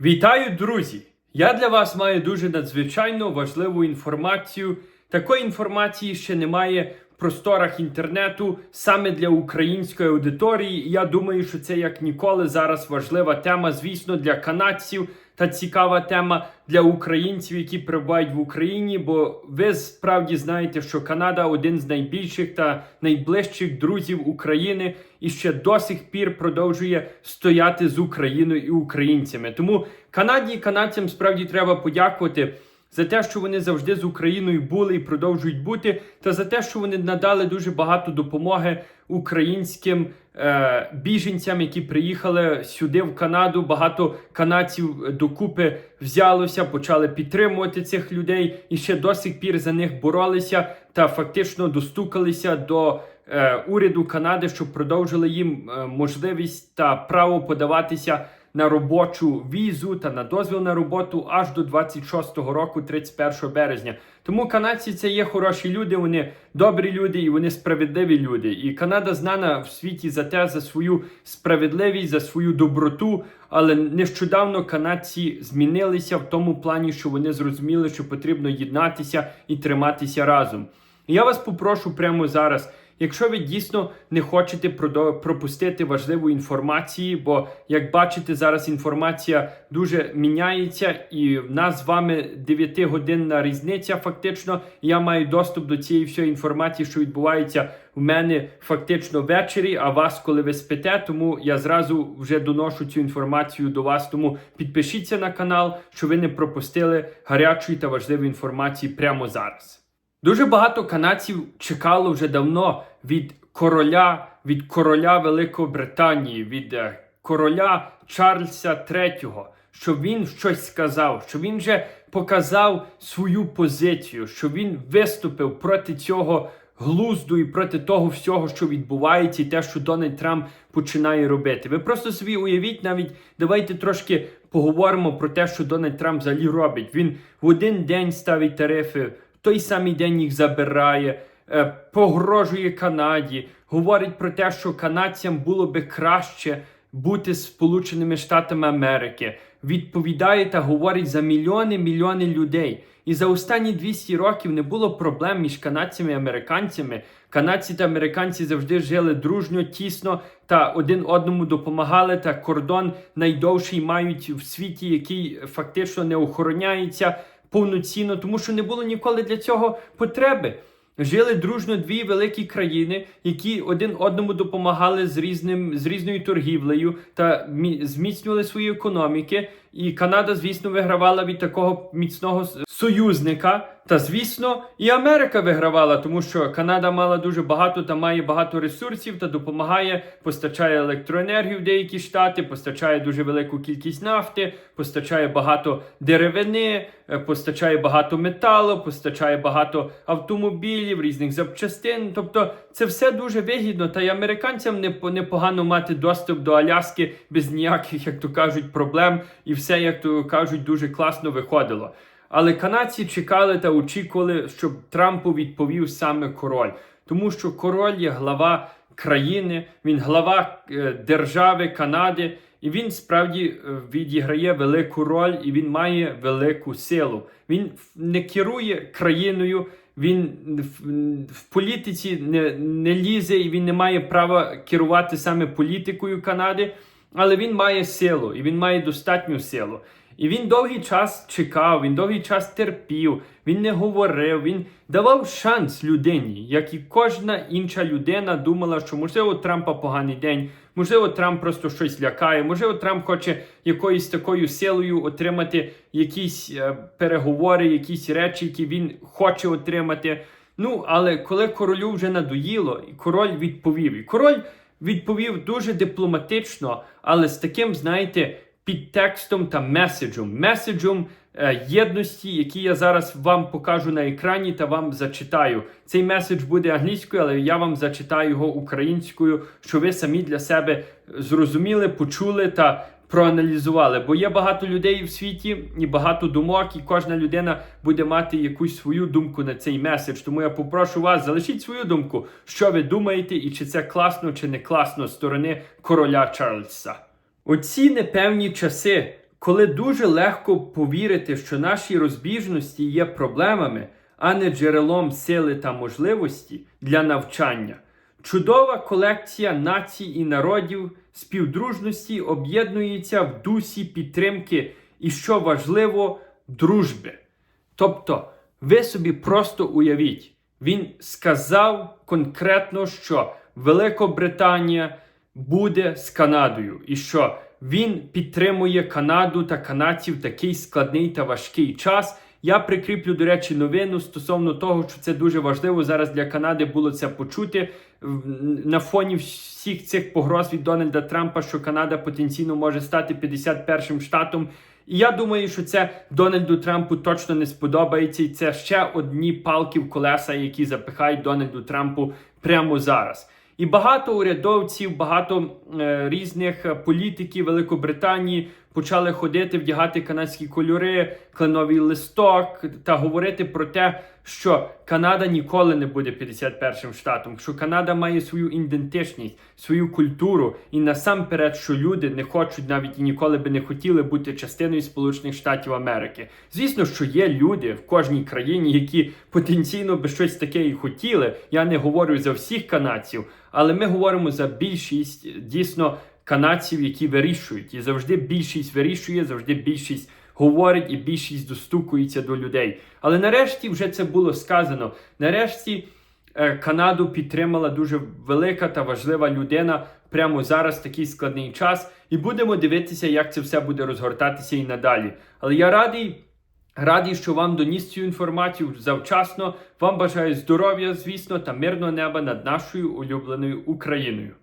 Вітаю, друзі! Я для вас маю дуже надзвичайно важливу інформацію. Такої інформації ще немає в просторах інтернету саме для української аудиторії. Я думаю, що це як ніколи зараз важлива тема, звісно, для канадців та цікава тема для українців, які перебувають в Україні. Бо ви справді знаєте, що Канада один з найбільших та найближчих друзів України і ще до сих пір продовжує стояти з Україною і українцями. Тому Канаді і канадцям справді треба подякувати. За те, що вони завжди з Україною були і продовжують бути, та за те, що вони надали дуже багато допомоги українським е, біженцям, які приїхали сюди в Канаду. Багато канадців докупи взялося, почали підтримувати цих людей і ще до сих пір за них боролися та фактично достукалися до е, уряду Канади, щоб продовжили їм е, можливість та право подаватися на робочу візу та на дозвіл на роботу аж до 26-го року, 31 березня. Тому канадці це є хороші люди, вони добрі люди і вони справедливі люди. І Канада знана в світі за те, за свою справедливість, за свою доброту. Але нещодавно канадці змінилися в тому плані, що вони зрозуміли, що потрібно єднатися і триматися разом. Я вас попрошу прямо зараз. Якщо ви дійсно не хочете пропустити важливу інформації, бо як бачите, зараз інформація дуже міняється, і в нас з вами 9-годинна різниця. Фактично, я маю доступ до цієї всієї інформації, що відбувається в мене фактично ввечері, а вас, коли ви спите. Тому я зразу вже доношу цю інформацію до вас. Тому підпишіться на канал, щоб ви не пропустили гарячої та важливої інформації прямо зараз. Дуже багато канадців чекало вже давно від короля, від короля Великої Британії, від е, короля Чарльза III, щоб він щось сказав, щоб він вже показав свою позицію, щоб він виступив проти цього глузду і проти того всього, що відбувається, і те, що Дональд Трамп починає робити. Ви просто собі уявіть, навіть давайте трошки поговоримо про те, що Дональд Трамп взагалі робить. Він в один день ставить тарифи той самий день їх забирає, е, погрожує Канаді, говорить про те, що канадцям було би краще бути Сполученими Штатами Америки. Відповідає та говорить за мільйони мільйони людей. І за останні 200 років не було проблем між канадцями і американцями. Канадці та американці завжди жили дружньо, тісно та один одному допомагали. Та кордон найдовший мають в світі, який фактично не охороняється повноцінно, тому що не було ніколи для цього потреби. Жили дружно дві великі країни, які один одному допомагали з різним з різною торгівлею та мі- зміцнювали свої економіки. І Канада, звісно, вигравала від такого міцного союзника. Та звісно, і Америка вигравала, тому що Канада мала дуже багато та має багато ресурсів та допомагає, постачає електроенергію в деякі штати, постачає дуже велику кількість нафти, постачає багато деревини, е, постачає багато металу, постачає багато автомобілів, різних запчастин. Тобто це все дуже вигідно. Та й американцям непо- непогано мати доступ до Аляски без ніяких, як то кажуть, проблем, і все, як то кажуть, дуже класно виходило. Але канадці чекали та очікували, щоб Трампу відповів саме король, тому що король є глава країни, він глава е, держави Канади, і він справді е, відіграє велику роль і він має велику силу. Він не керує країною. Він в політиці не, не лізе і він не має права керувати саме політикою Канади, але він має силу і він має достатню силу. І він довгий час чекав, він довгий час терпів, він не говорив, він давав шанс людині, як і кожна інша людина думала, що можливо Трампа поганий день, можливо, Трамп просто щось лякає, можливо, Трамп хоче якоюсь такою силою отримати якісь е, переговори, якісь речі, які він хоче отримати. Ну, але коли королю вже надоїло, і король відповів. І король відповів дуже дипломатично, але з таким, знаєте, підтекстом та меседжем, меседжем е, єдності, який я зараз вам покажу на екрані та вам зачитаю. Цей меседж буде англійською, але я вам зачитаю його українською, що ви самі для себе зрозуміли, почули та проаналізували. Бо є багато людей в світі і багато думок, і кожна людина буде мати якусь свою думку на цей меседж. Тому я попрошу вас, залишіть свою думку, що ви думаєте, і чи це класно, чи не класно з сторони короля Чарльза. У ці непевні часи, коли дуже легко повірити, що наші розбіжності є проблемами, а не джерелом сили та можливості для навчання. Чудова колекція націй і народів співдружності об'єднується в дусі підтримки і, що важливо, дружби. Тобто, ви собі просто уявіть, він сказав конкретно, що Великобританія буде з Канадою, і що він підтримує Канаду та канадців такий складний та важкий час. Я прикріплю, до речі, новину стосовно того, що це дуже важливо зараз для Канади було це почути на фоні всіх цих погроз від Дональда Трампа, що Канада потенційно може стати 51-м штатом. І я думаю, що це Дональду Трампу точно не сподобається, і це ще одні палки в колеса, які запихають Дональду Трампу прямо зараз. І багато урядовців, багато е, різних політиків Великобританії почали ходити, вдягати канадські кольори, кленовий листок та говорити про те, що Канада ніколи не буде 51-м штатом, що Канада має свою ідентичність, свою культуру, і насамперед, що люди не хочуть навіть і ніколи би не хотіли бути частиною Сполучених Штатів Америки. Звісно, що є люди в кожній країні, які потенційно би щось таке і хотіли. Я не говорю за всіх канадців, але ми говоримо за більшість дійсно канадців, які вирішують. І завжди більшість вирішує, завжди більшість говорить і більшість достукується до людей. Але нарешті вже це було сказано. Нарешті е, Канаду підтримала дуже велика та важлива людина прямо зараз такий складний час. І будемо дивитися, як це все буде розгортатися і надалі. Але я радий. Радий, що вам доніс цю інформацію завчасно. Вам бажаю здоров'я, звісно, та мирного неба над нашою улюбленою Україною.